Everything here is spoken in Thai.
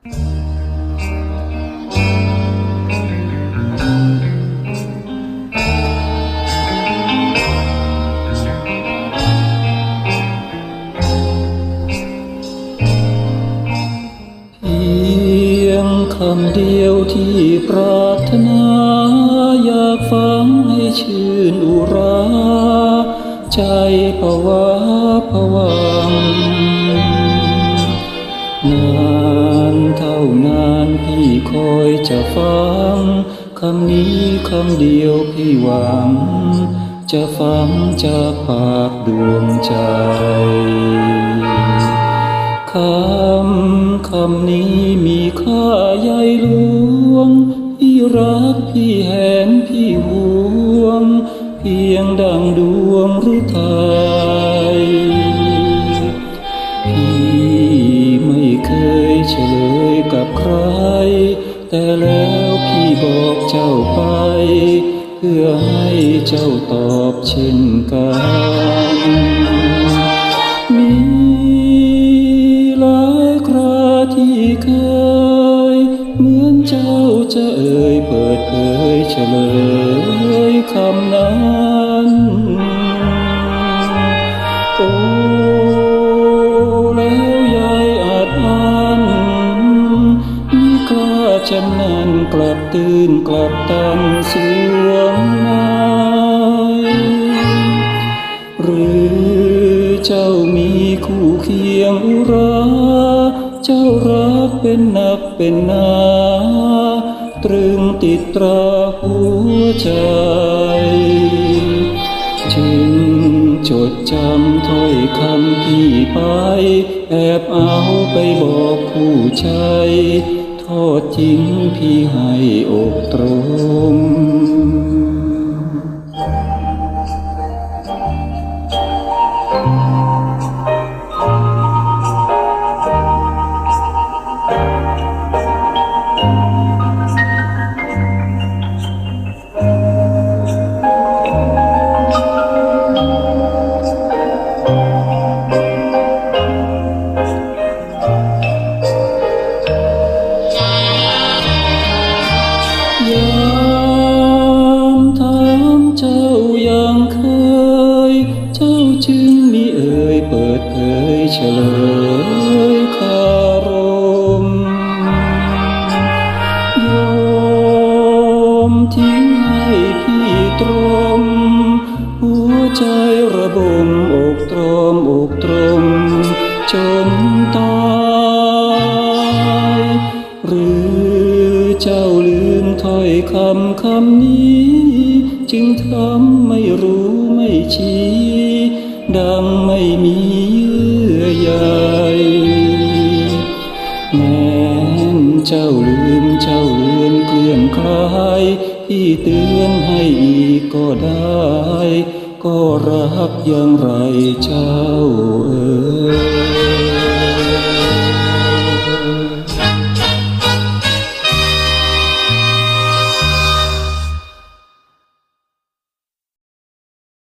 เพียงคำเดียวที่ปรารถนา จะฟังคำนี้คำเดียวพี่หวัง จะฟังจากปากดวงใจคำคำนี้มีค่าใหญ่หลวง พี่รักพี่แหนพี่ห่วง เพียงดังดวงหรือไทยพี่ไม่เคยเฉลยกับใคร แต่แล้วพี่บอกเจ้าไป เพื่อให้เจ้าตอบเช่นกันมีหลายคราที่เคย เหมือนเจ้าจะเอ่ยเปิดเผยเฉลยคำนั้น ฉันนั้นกลับตื่นกลับตันเสียงไม้หรือเจ้ามีคู่เคียงอุรา เจ้ารักเป็นนักเป็นนาตรึงติดตราหัวใจจึงจดจำถ้อยคำพี่ไป แอบเอาไปบอกคู่ใจ ทอดทิ้งพี่ให้อกตรม อย่างเคย เจ้าจึงมีเอ่ยเปิดเผยเฉลยคารมยอมทิ้งให้พี่ตรม หัวใจระบมอกตรมอกตรม จนตาย หรือเจ้าลื ถ้อยคำคำนี้ จึงทำไม่รู้ไม่ชี้ ดังไม่มีเยื่อใยแม้นเจ้าลืมเจ้าเลือนเกลื่อนคลายพี่เตือนให้อีกก็ได้ ก็รักอย่างไรเจ้า